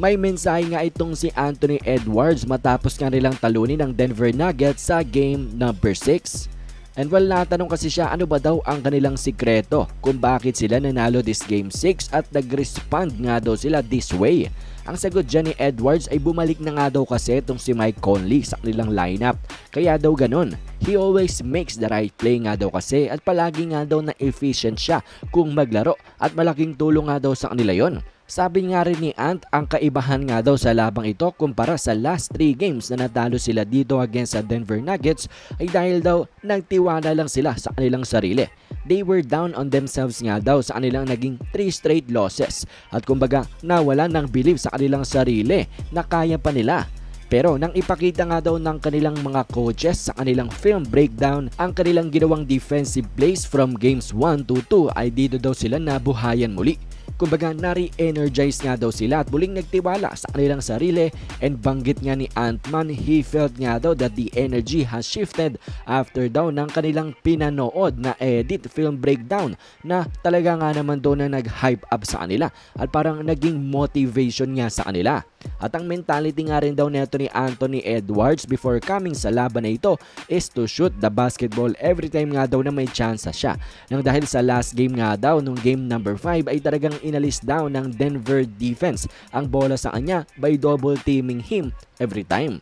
May mensahe nga itong si Anthony Edwards matapos nga nilang talunin ng Denver Nuggets sa game number 6. And well, natanong kasi siya ano ba daw ang kanilang sikreto kung bakit sila nanalo this game 6 at nag-respond nga daw sila this way. Ang sagot dyan ni Edwards ay bumalik na nga daw kasi itong si Mike Conley sa kanilang lineup. Kaya daw ganun. He always makes the right play nga daw kasi at palagi nga daw na efficient siya kung maglaro at malaking tulong nga daw sa kanila yon. Sabi nga rin ni Ant, ang kaibahan nga daw sa labang ito kumpara sa last 3 games na natalo sila dito against sa Denver Nuggets ay dahil daw nagtiwala lang sila sa kanilang sarili. They were down on themselves nga daw sa kanilang naging 3 straight losses at kumbaga nawala ng belief sa kanilang sarili na kaya pa nila. Pero nang ipakita nga daw ng kanilang mga coaches sa kanilang film breakdown ang kanilang ginawang defensive plays from games 1 to 2 ay dito daw sila nabuhayan muli. Kumbaga na-re-energize nga daw sila at muling nagtiwala sa kanilang sarili and banggit nga ni Ant-Man he felt nga daw that the energy has shifted after daw ng kanilang pinanood na edit film breakdown na talaga nga naman daw na nag-hype up sa kanila at parang naging motivation nga sa kanila. At ang mentality nga rin daw neto ni Anthony Edwards before coming sa laban na ito is to shoot the basketball every time nga daw na may chance siya. Nang dahil sa last game nga daw nung game number 5 ay talagang inalis daw ng Denver defense ang bola sa kanya by double teaming him every time.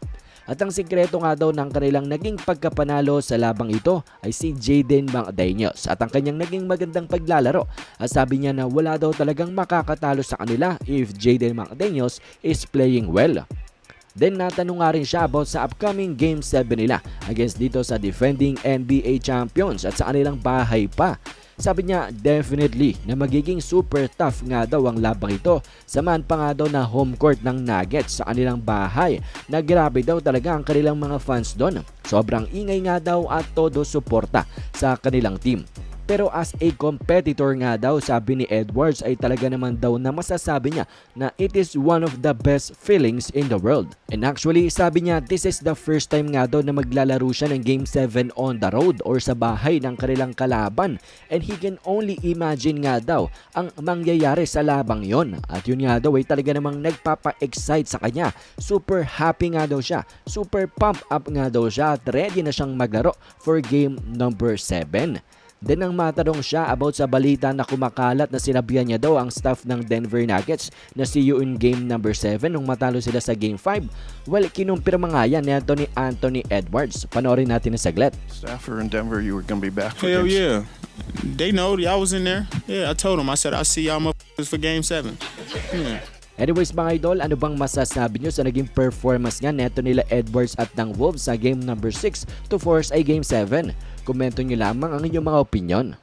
At ang sikreto nga daw ng kanilang naging pagkapanalo sa labang ito ay si Jaden McDaniels at ang kanyang naging magandang paglalaro. At sabi niya na wala daw talagang makakatalo sa kanila if Jaden McDaniels is playing well. Then natanong nga rin siya about sa upcoming Game 7 nila against dito sa defending NBA champions at sa kanilang bahay pa. Sabi niya definitely na magiging super tough nga daw ang labang ito. Samahan pa nga daw na home court ng Nuggets sa kanilang bahay na grabe daw talaga ang kanilang mga fans doon. Sobrang ingay nga daw at todo suporta sa kanilang team. Pero as a competitor nga daw, sabi ni Edwards ay talaga naman daw na masasabi niya na it is one of the best feelings in the world. And actually, sabi niya this is the first time nga daw na maglalaro siya ng Game 7 on the road or sa bahay ng kanilang kalaban. And he can only imagine nga daw ang mangyayari sa labang yon. At yun nga daw ay talaga namang nagpapa-excite sa kanya. Super happy nga daw siya. Super pump up nga daw siya at ready na siyang maglaro for game number 7. Then nang matanong siya about sa balita na kumakalat na sinabihan niya daw ang staff ng Denver Nuggets na see you in game number 7 nung matalo sila sa game 5. Well, kinumpirma nga yan ni Anthony Anthony Edwards. Panoorin natin na saglit. Staffer in Denver, you were going to be back for Hell game yeah. They know I was in there. Yeah, I told them. I said, I'll see y'all motherfuckers for game seven. Yeah. Anyways mga idol, ano bang masasabi nyo sa naging performance nga neto nila Edwards at ng Wolves sa game number 6 to force ay game 7? Komento nyo lamang ang inyong mga opinion.